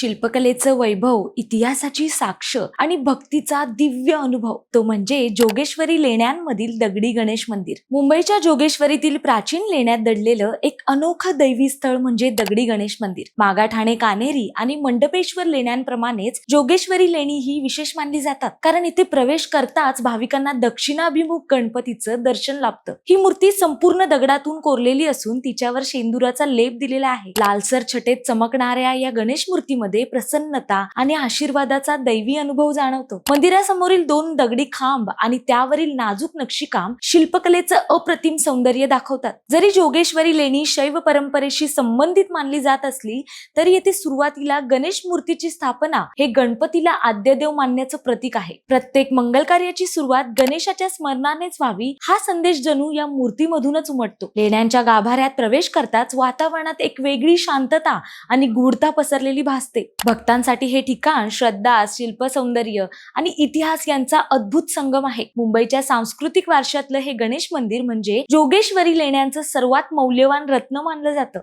शिल्पकलेचं वैभव इतिहासाची साक्ष आणि भक्तीचा दिव्य अनुभव. तो म्हणजे जोगेश्वरी लेण्यांमधील दगडी गणेश मंदिर. मुंबईच्या जोगेश्वरीतील प्राचीन लेण्यात दडलेलं एक अनोखं दैवी स्थळ म्हणजे दगडी गणेश मंदिर. मागाठाणे कानेरी आणि मंडपेश्वर लेण्यांप्रमाणेच जोगेश्वरी लेणी ही विशेष मानली जातात. कारण इथे प्रवेश करताच भाविकांना दक्षिणाभिमुख गणपतीचं दर्शन लाभतं. ही मूर्ती संपूर्ण दगडातून कोरलेली असून तिच्यावर शेंदुराचा लेप दिलेला आहे. लालसर छटेत चमकणाऱ्या या गणेश मूर्तीमध्ये प्रसन्नता आणि आशीर्वादाचा दैवी अनुभव जाणवतो. मंदिरासमोरील दोन दगडी खांब आणि त्यावरील नाजूक नक्षीकाम शिल्पकलेचं अप्रतिम सौंदर्य दाखवतात. जरी जोगेश्वरी लेणी शैव परंपरेशी संबंधित मानली जात असली तरी येथे सुरुवातीला गणेश मूर्तीची स्थापना हे गणपतीला आद्यदेव मानण्याचं प्रतीक आहे. प्रत्येक मंगल कार्याची सुरुवात गणेशाच्या स्मरणानेच व्हावी हा संदेश जणू या मूर्तीमधूनच उमटतो. लेण्यांच्या गाभाऱ्यात प्रवेश करताच वातावरणात एक वेगळी शांतता आणि गूढता पसरलेली भासते. भक्तांसाठी हे ठिकाण श्रद्धा शिल्प सौंदर्य आणि इतिहास यांचा अद्भुत संगम आहे. मुंबईच्या सांस्कृतिक वारशातलं हे गणेश मंदिर म्हणजे जोगेश्वरी लेण्यांचं सर्वात मौल्यवान रत्न मानलं जातं.